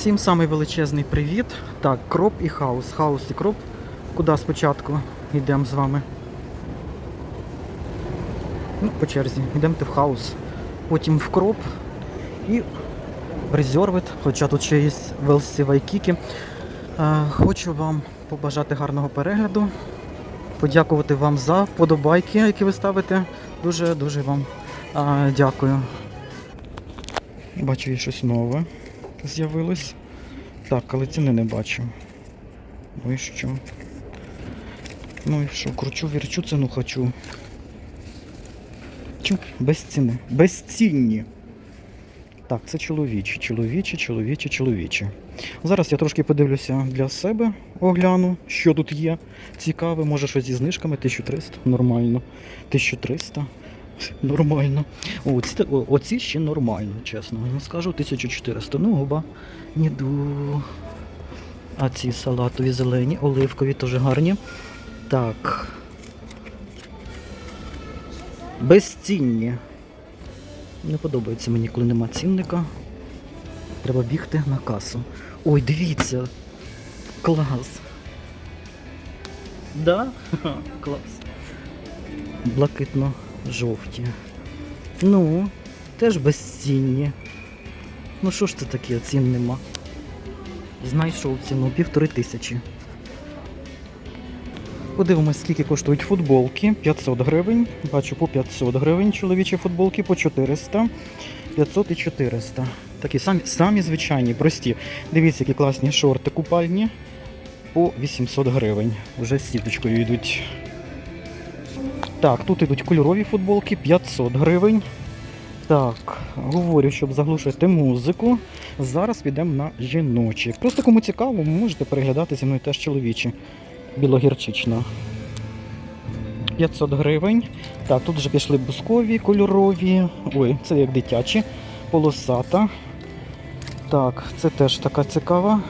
Всім самий величезний привіт. Так, кроп і хаус. Хаус і кроп. Куди спочатку йдемо з вами? Ну, по черзі. Йдемте в хаус. Потім в кроп і в резервит, хоча тут ще є велсі вайкіки. Е, Хочу вам побажати гарного перегляду. Подякувати вам за вподобайки, які ви ставите. Дуже-дуже вам е, дякую. Бачу, є щось нове з'явилось. Так, але ціни не бачу. Ну і що? Ну і що, кручу, вірчу, ціну хочу. Чу, без ціни. Безцінні. Так, це чоловічі, чоловічі, чоловічі, чоловічі. Зараз я трошки подивлюся для себе, огляну, що тут є. Цікаве, може щось зі знижками, 1300, нормально. 1300, нормально. О, ці, о, оці ще нормально, чесно. Ну, скажу 1400. Ну, губа, ніду. А ці салатові зелені, оливкові теж гарні. Так. Безцінні. Не подобається мені, коли нема цінника. Треба бігти на касу. Ой, дивіться. Клас. Да? Клас. Блакитно-жовті. Ну, теж безцінні. Ну що ж це таке, цін нема. Знайшов ціну півтори тисячі. Подивимось, скільки коштують футболки. 500 гривень. Бачу по 500 гривень чоловічі футболки, по 400, 500 і 400. Такі самі, самі звичайні, прості. Дивіться, які класні шорти купальні. По 800 гривень. Вже з сіточкою йдуть. Так, тут йдуть кольорові футболки 500 гривень. Так, говорю, щоб заглушити музику. Зараз підемо на жіночі. Просто кому цікаво, можете переглядати зі мною теж чоловічі. Білогірчична. 500 гривень. Так, тут вже пішли бускові, кольорові. Ой, це як дитячі. Полосата. Так, це теж така цікава.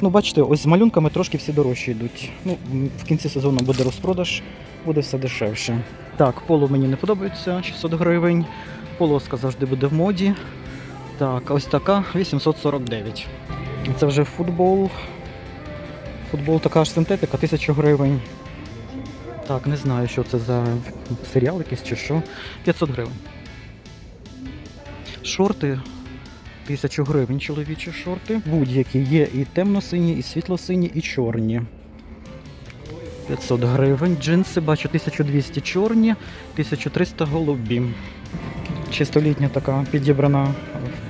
Ну, бачите, ось з малюнками трошки всі дорожчі йдуть. Ну, в кінці сезону буде розпродаж, буде все дешевше. Так, поло мені не подобається, 600 гривень. Полоска завжди буде в моді. Так, ось така 849. Це вже футбол. Футбол така ж синтетика, 1000 гривень. Так, не знаю, що це за серіал якийсь чи що. 500 гривень. Шорти 1000 гривень чоловічі шорти. Будь-які є і темно-сині, і світло-сині, і чорні. 500 гривень. Джинси бачу 1200 чорні, 1300 голубі. Чистолітня така підібрана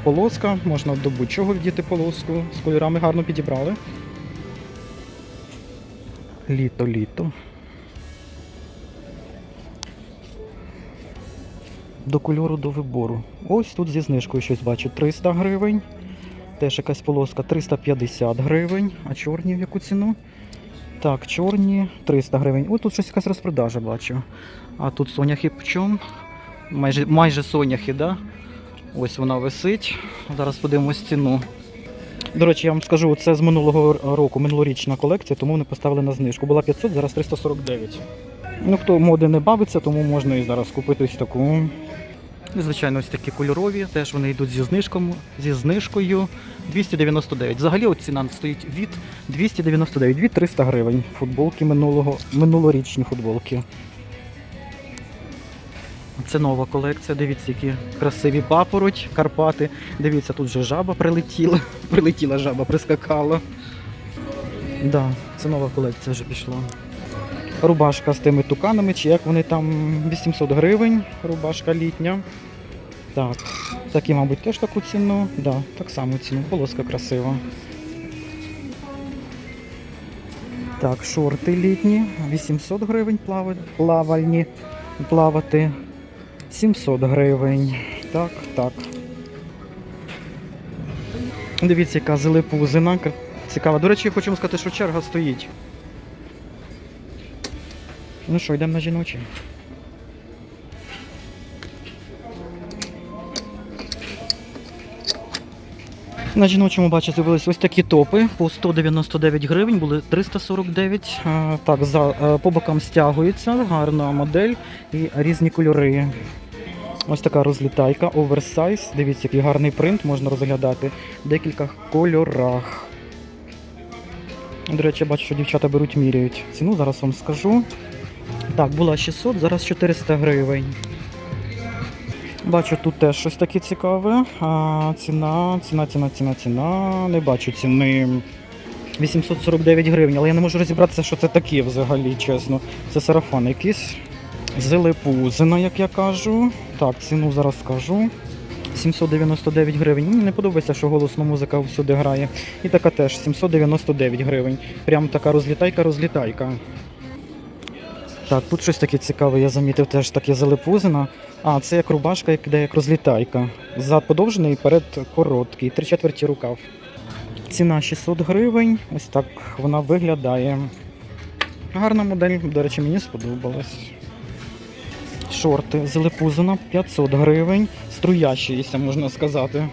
полоска. Можна до будь-чого вдіти полоску. З кольорами гарно підібрали. Літо, літо. До кольору до вибору. Ось тут зі знижкою щось бачу. 300 гривень. Теж якась полоска 350 гривень. А чорні в яку ціну? Так, чорні 300 гривень. Ось тут щось якась розпродажа бачу. А тут соняхи в чому? Майже, майже соняхи, да? Ось вона висить. Зараз подивимось ціну. До речі, я вам скажу, це з минулого року, минулорічна колекція, тому вони поставили на знижку. Була 500, зараз 349. Ну, хто моди не бавиться, тому можна і зараз купити ось таку. І, звичайно, ось такі кольорові, теж вони йдуть зі знижком, зі знижкою 299. Взагалі от ціна стоїть від 299, від 300 гривень. Футболки минулого, минулорічні футболки. Це нова колекція. Дивіться, які красиві папороть, Карпати. Дивіться, тут вже жаба прилетіла. Прилетіла жаба, прискакала. Да, це нова колекція вже пішла. Рубашка з тими туканами, чи як вони там 800 гривень, рубашка літня. Так, такі, мабуть, теж таку ціну. Да, так само ціну. Полоска красива. Так, шорти літні, 800 гривень плава- плавальні плавати. 700 гривень. Так, так. Дивіться, яка зелепузина. Цікава. До речі, я хочу вам сказати, що черга стоїть. Ну що, йдемо на жіночі. На жіночому, бачите, з'явились ось такі топи по 199 гривень, були 349. А, Так, за, е, по бокам стягується, гарна модель і різні кольори. Ось така розлітайка, оверсайз. Дивіться, який гарний принт можна розглядати в декілька кольорах. До речі, бачу, що дівчата беруть, міряють. Ціну зараз вам скажу. Так, була 600, зараз 400 гривень. Бачу, тут теж щось таке цікаве. А, ціна, ціна, ціна, ціна, ціна. Не бачу ціни. 849 гривень, але я не можу розібратися, що це таке взагалі, чесно. Це сарафан якийсь. Зелепузина, як я кажу. Так, ціну зараз скажу. 799 гривень. Мені не подобається, що голосна музика всюди грає. І така теж 799 гривень. Прям така розлітайка-розлітайка. Так, тут щось таке цікаве, я замітив теж таке залепузина. А, це як рубашка, як іде як розлітайка. Зад подовжений, перед короткий, три четверті рукав. Ціна 600 гривень. Ось так вона виглядає. Гарна модель, до речі, мені сподобалась. Шорти залепузина 500 гривень. Струящіся, можна сказати.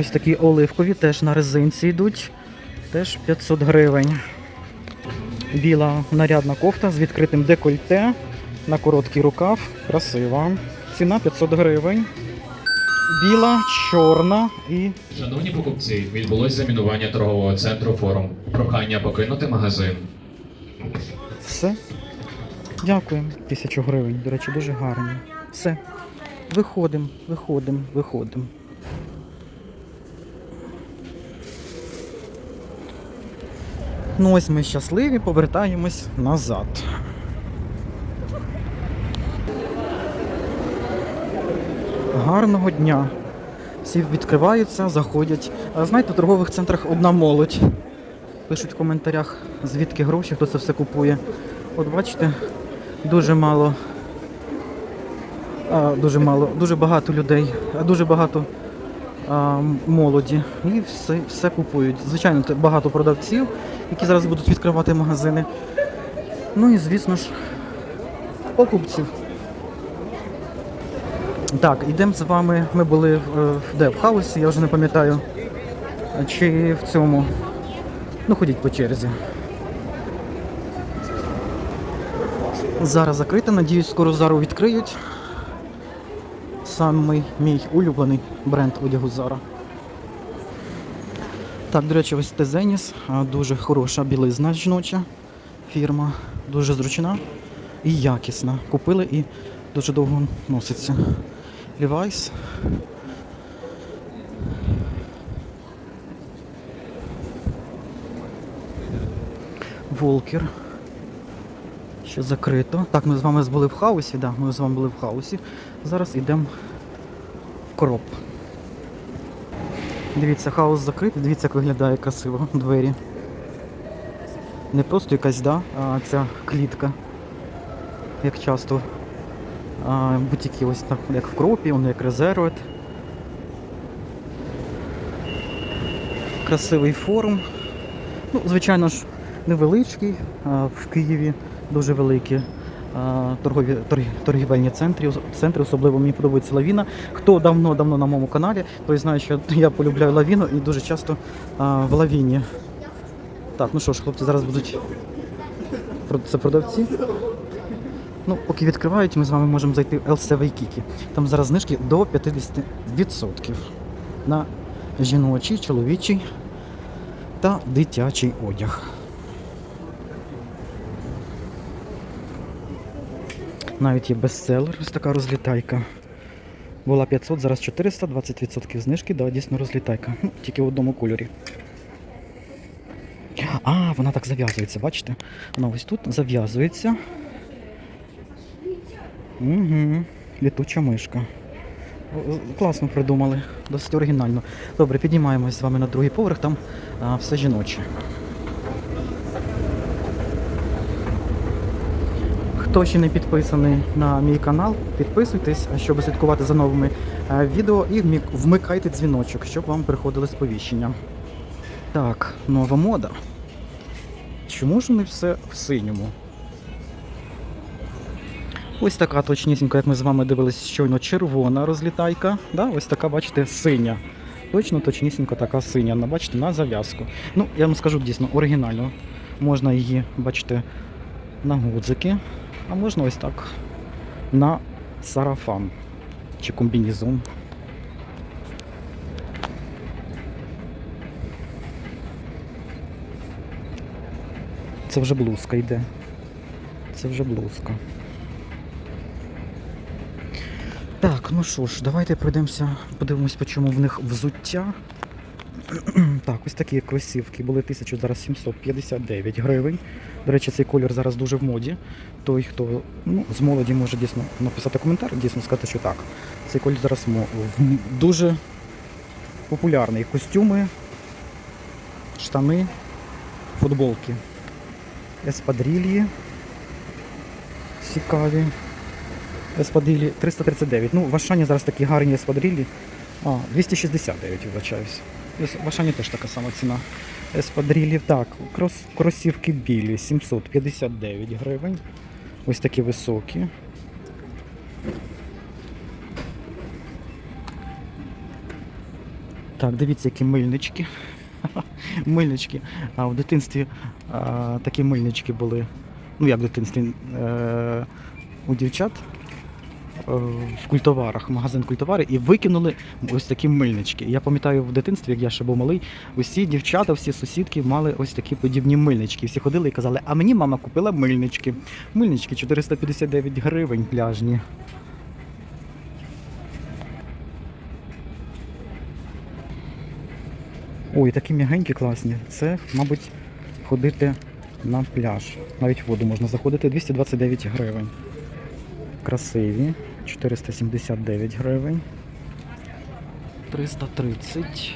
Ось такі оливкові теж на резинці йдуть. Теж 500 гривень. Біла нарядна кофта з відкритим декольте на короткий рукав. Красива. Ціна 500 гривень. Біла, чорна і Шановні покупці, відбулось замінування торгового центру форум. Прохання покинути магазин. все. Дякую. Тисячу гривень. До речі, дуже гарні. Все. Виходимо, виходимо, виходимо. Ну ось ми щасливі, повертаємось назад. Гарного дня. Всі відкриваються, заходять. Знаєте, в торгових центрах одна молодь. Пишуть в коментарях, звідки гроші, хто це все купує. От бачите, дуже мало. А, дуже мало, дуже багато людей, а дуже багато молоді. І все, все купують. Звичайно, багато продавців, які зараз будуть відкривати магазини. Ну і звісно ж, покупців. Так, йдемо з вами. Ми були в, де? В хаосі, я вже не пам'ятаю. Чи в цьому. Ну, ходіть по черзі. Зара закрита, надіюсь, скоро зару відкриють. Самий мій улюблений бренд одягу Зара. Так, до речі, ось Тезеніс. Дуже хороша білизна жіноча фірма. Дуже зручна і якісна. Купили і дуже довго носиться. Levi's. Волкер. Ще закрито. Так, ми з вами були в хаосі, да, ми з вами були в хаосі. Зараз йдемо в кроп. Дивіться, хаос закритий, дивіться, як виглядає красиво двері. Не просто якась, да, а ця клітка. Як часто а, бутіки ось так, як в кропі, вони як резервет. Красивий форум. Ну, звичайно ж, невеличкий, а в Києві дуже великі а, торгові, торг- торгівельні центри, центри, особливо мені подобається лавіна. Хто давно-давно на моєму каналі, той знає, що я полюбляю лавіну і дуже часто в лавіні. Так, ну що ж, хлопці зараз будуть. Це продавці. Ну, поки відкривають, ми з вами можемо зайти в LCV Kiki. Там зараз знижки до 50% на жіночий, чоловічий та дитячий одяг. Навіть є бестселер, ось така розлітайка. Була 500, зараз 400, 20% знижки, да, дійсно розлітайка. Ну, тільки в одному кольорі. А, вона так зав'язується, бачите? Вона ось тут зав'язується. Угу. Літуча мишка. Класно придумали, досить оригінально. Добре, піднімаємось з вами на другий поверх, там а, все жіноче. Хто ще не підписаний на мій канал, підписуйтесь, щоб слідкувати за новими е, відео і вмикайте дзвіночок, щоб вам приходили сповіщення. Так, нова мода. Чому ж не все в синьому? Ось така точнісінько, як ми з вами дивились, щойно червона розлітайка. Да? Ось така, бачите, синя. Точно точнісінько така синя. Бачите, на зав'язку. Ну, я вам скажу дійсно, оригінально. Можна її, бачите, на гудзики, а можна ось так на сарафан чи комбінезон. Це вже блузка йде. Це вже блузка. Так, ну що ж, давайте пройдемося, подивимось, по чому в них взуття. так, ось такі кросівки були 1000, зараз 759 гривень. До речі, цей колір зараз дуже в моді. Той, хто ну, з молоді може дійсно написати коментар, дійсно сказати, що так. Цей колір зараз дуже популярний. Костюми, штани, футболки. Еспадрильї. Цікаві. Еспадрилі 339. Ну, в Ашані зараз такі гарні еспадрилі. А, 269, вибачаюсь. В Ашані теж така сама ціна. Еспадрилів. Так, крос, кросівки білі 759 гривень. Ось такі високі. Так, дивіться, які мильнички. мильнички. А в дитинстві а, такі мильнички були. Ну, як в дитинстві? Е, у дівчат в культоварах, магазин культовари, і викинули ось такі мильнички. Я пам'ятаю в дитинстві, як я ще був малий, усі дівчата, всі сусідки мали ось такі подібні мильнички. Всі ходили і казали, а мені мама купила мильнички. Мильнички 459 гривень пляжні. Ой, такі м'ягенькі класні. Це, мабуть, ходити на пляж. Навіть в воду можна заходити 229 гривень. Красиві. 479 гривень. 330.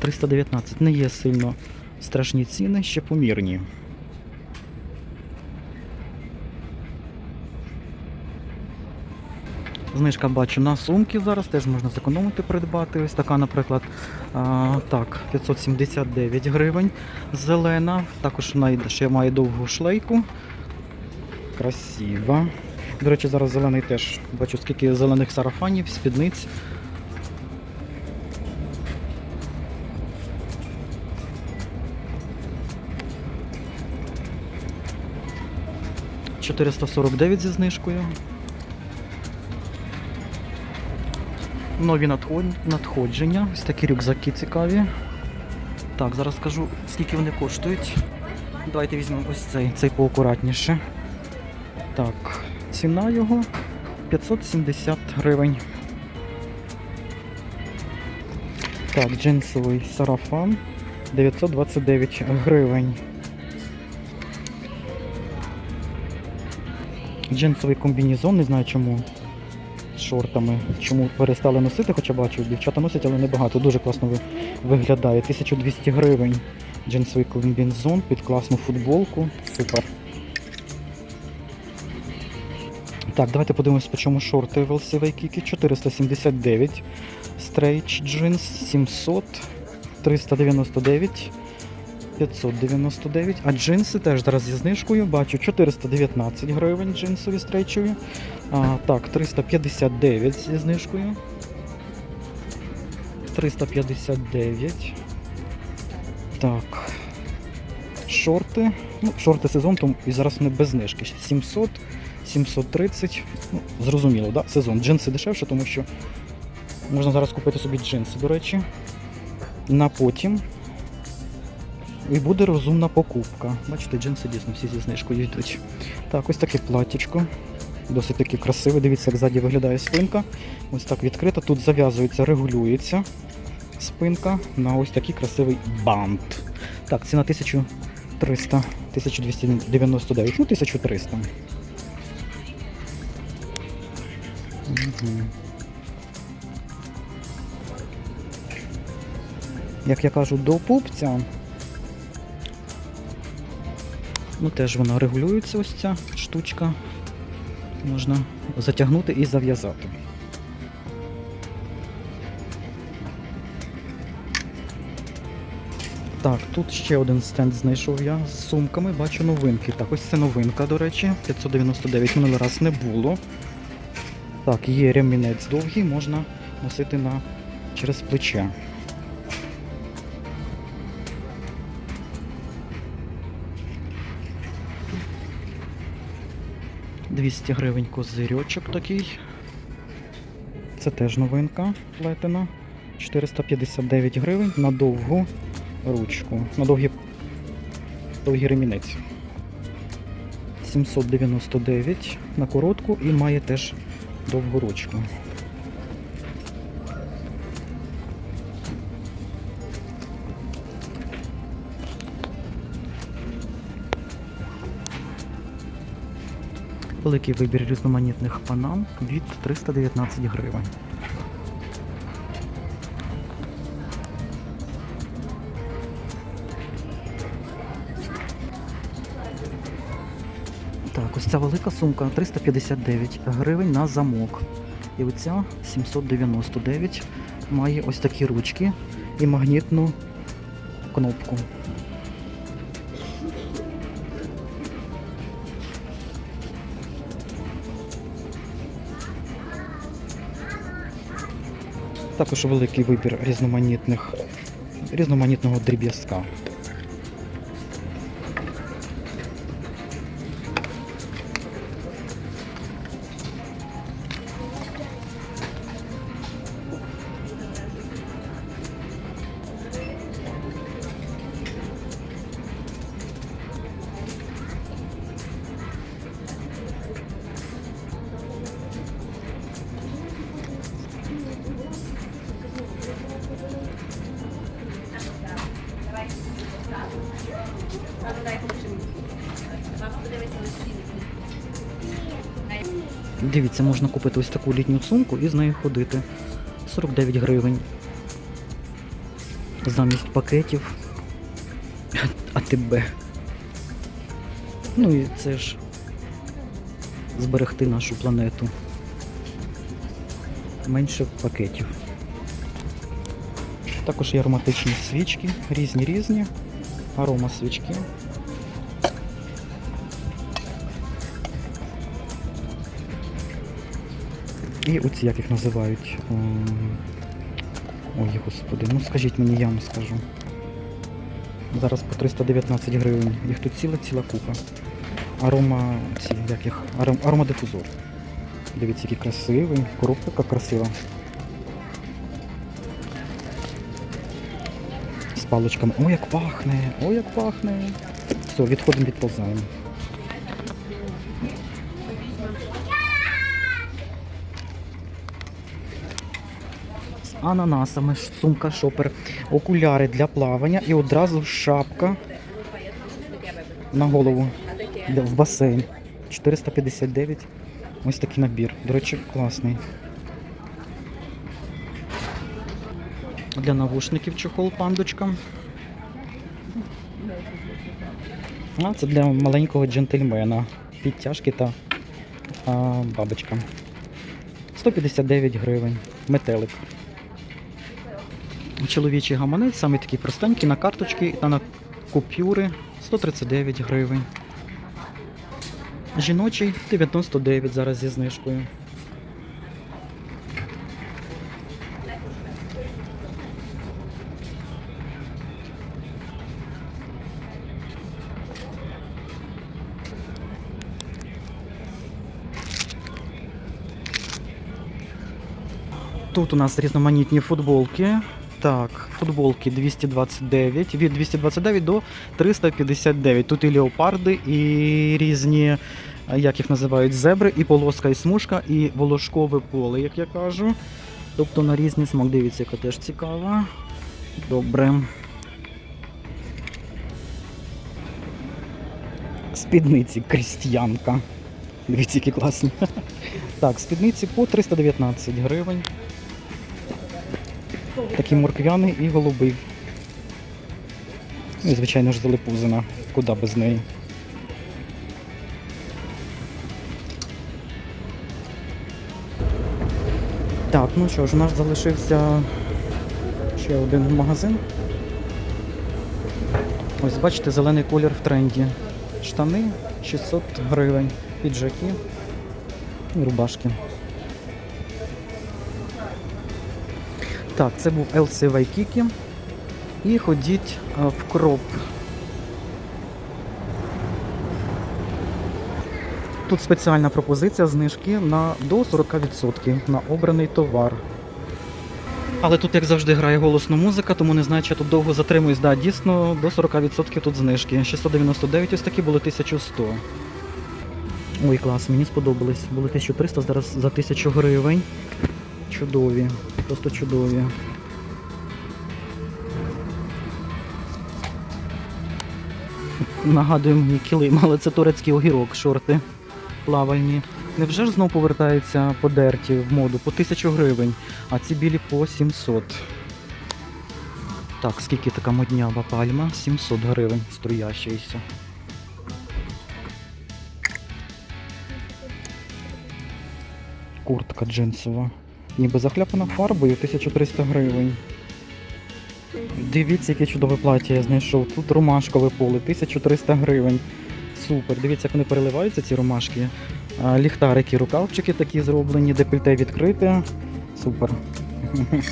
Триста дев'ятнадцять. Не є сильно страшні ціни, ще помірні. Знижка бачу на сумки зараз, теж можна зекономити, придбати. Ось така, наприклад, а, так, 579 гривень. Зелена. Також вона ще має довгу шлейку. Красива. До речі, зараз зелений теж бачу, скільки зелених сарафанів, спідниць. «449 зі знижкою. Нові надходження. Ось такі рюкзаки цікаві. Так, зараз скажу, скільки вони коштують. Давайте візьмемо ось цей, цей поакуратніше. Так, ціна його 570 гривень. Так, джинсовий сарафан 929 гривень. Джинсовий комбінезон, не знаю чому шортами. Чому перестали носити, хоча бачу, дівчата носять, але небагато. Дуже класно виглядає. 1200 гривень. Джинсовий комбінезон під класну футболку. Супер. Так, давайте подивимось, по чому шорти в LCV Kiki. 479. Стрейч джинс 700. 399. 599. А джинси теж зараз зі знижкою. Бачу 419 гривень джинсові стрейчові. А, так, 359 зі знижкою. 359. Так. Шорти. Ну, шорти сезон, тому і зараз вони без знижки. 700, 730. Ну, зрозуміло, да? сезон. Джинси дешевше, тому що можна зараз купити собі джинси, до речі. На потім. І буде розумна покупка. Бачите, джинси дійсно всі зі знижкою йдуть. Так, ось таке платтячко. Досить таки красиве. Дивіться, як ззаді виглядає спинка. Ось так відкрита. Тут зав'язується, регулюється спинка на ось такий красивий бант. Так, ціна 1300, 1299, ну 1300. Угу. Як я кажу, до пупця. Ну, теж вона регулюється, ось ця штучка. Можна затягнути і зав'язати. Так, тут ще один стенд знайшов я з сумками, бачу новинки. Так, ось це новинка, до речі, 599 минулий раз не було. Так, є ремінець довгий, можна носити на через плече. 200 гривень козирьочок такий. Це теж новинка плетена. 459 гривень на довгу ручку. На довгі, довгий ремінець. 799 на коротку і має теж довгу ручку. Великий вибір різноманітних панам від 319 гривень. Так, ось ця велика сумка 359 гривень на замок. І оця 799 має ось такі ручки і магнітну кнопку. Також великий вибір різноманітних, різноманітного дріб'язка. Дивіться, можна купити ось таку літню сумку і з нею ходити. 49 гривень. Замість пакетів. АТБ. Ну і це ж зберегти нашу планету. Менше пакетів. Також є ароматичні свічки, різні різні. Арома свічки. І оці, як їх називають. ем, Ой, господи, ну скажіть мені, я вам скажу. Зараз по 319 гривень. Їх тут ціла ціла купа. Арома. Ці, як їх? Аром, аромадифузор. Дивіться, який красивий. Коробка яка красива. З паличками. Ой, як пахне! Ой, як пахне! Все, відходимо, відползаємо. Ананасами, сумка шопер, окуляри для плавання і одразу шапка на голову в басейн. 459. Ось такий набір. До речі, класний. Для навушників чохол пандочка. А це для маленького джентльмена. Підтяжки та а, бабочка. 159 гривень. Метелик. Чоловічий гаманець, саме такий простенький, на карточки та на купюри 139 гривень. Жіночий 99 зараз зі знижкою. Тут у нас різноманітні футболки. Так, футболки 229, від 229 до 359. Тут і леопарди, і різні, як їх називають, зебри, і полоска, і смужка, і волошкове поле, як я кажу. Тобто на різний смак. Дивіться, яка теж цікава. Добре. Спідниці крістіянка. Дивіться, які класні. Так, спідниці по 319 гривень. Такий морквяний і голубий. І, звичайно ж, залипузина. Куди без неї. Так, ну що ж, у нас залишився ще один магазин. Ось бачите, зелений колір в тренді. Штани 600 гривень, піджаки і рубашки. Так, це був LC Waikiki. І ходіть е, в кроп. тут спеціальна пропозиція знижки на до 40% на обраний товар. Але тут, як завжди, грає голосна музика, тому не знаю, чи я тут довго затримуюсь. Да, дійсно, до 40% тут знижки. 699 ось такі були 1100. Ой, клас, мені сподобались. Були 1300, зараз за 1000 гривень. Чудові, просто чудові. Нагадую мені килим, але це турецький огірок, шорти плавальні. Невже ж знов повертаються подерті в моду по 1000 гривень, а ці білі по 700. Так, скільки така моднява пальма? 700 гривень струящийся. Куртка джинсова. Ніби захляпана фарбою 1300 гривень. Дивіться, яке чудове плаття я знайшов. Тут ромашкове поле, 1300 гривень. Супер. Дивіться, як вони переливаються, ці ромашки. Ліхтарики, рукавчики такі зроблені, декольте відкрите. Супер.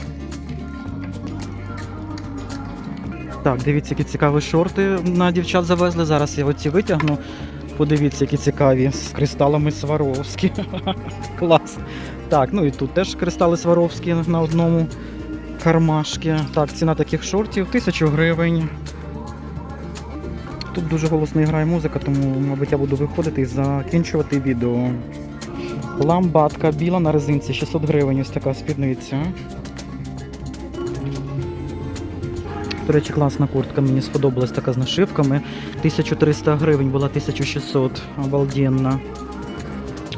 Так, дивіться, які цікаві шорти на дівчат завезли. Зараз я оці витягну. Подивіться, які цікаві з кристалами Сваровські. Клас. Так, ну і тут теж кристали Сваровські на одному кармашки. Так, ціна таких шортів 1000 гривень. Тут дуже голосно грає музика, тому, мабуть, я буду виходити і закінчувати відео. Ламбатка біла на резинці 600 гривень, ось така спідниця. До речі, класна куртка, мені сподобалась така з нашивками. 1300 гривень була 1600. Обалденна.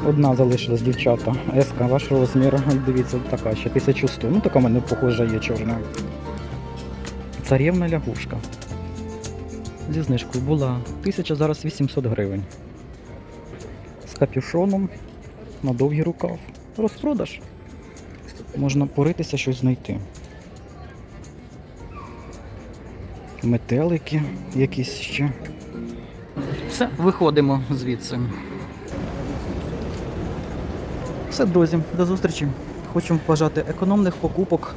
Одна залишилась, дівчата. Еска, ваш розмір. Дивіться, така ще 1100. Ну, така в мене похожа є чорна. Царівна лягушка. Зі знижкою була 1000, зараз 800 гривень. З капюшоном на довгий рукав. Розпродаж. Можна поритися щось знайти. Метелики якісь ще. Все, виходимо звідси. Все, друзі, до зустрічі. Хочу бажати економних покупок,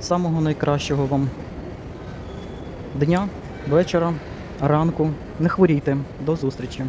самого найкращого вам дня, вечора, ранку. Не хворійте. До зустрічі.